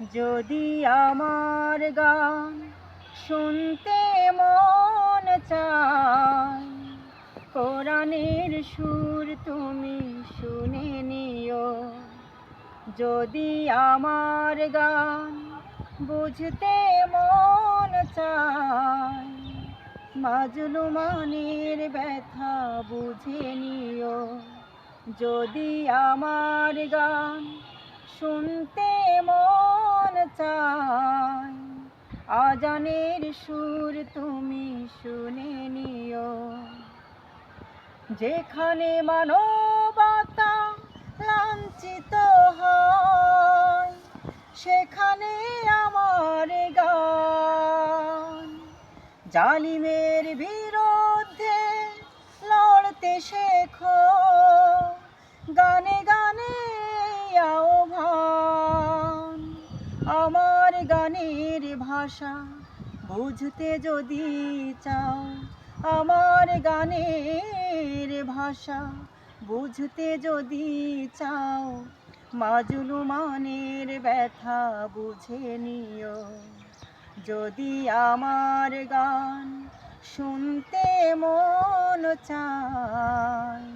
যদি আমার গান শুনতে মন চায়, কোরআনের সুর তুমি শুনে নিও। যদি আমার গান বুঝতে মন চায়, মাজলুমানের ব্যথা বুঝে নিও। যদি আমার গান শুনতে মন চায় আজানের সুর তুমি শুনে নিও। যেখানে মানবতা লাঞ্ছিত হয়, সেখানে আমার গান। জালিমের বিরুদ্ধে লড়তে শেখো, গানে আমার গানের ভাষা বুঝতে যদি চাও, আমার গানের ভাষা বুঝতে যদি চাও মাজলুমানের ব্যথা বুঝে নিও। যদি আমার গান শুনতে মন চায়,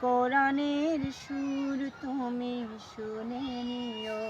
কোরআনের সুর তুমি শুনে নিও।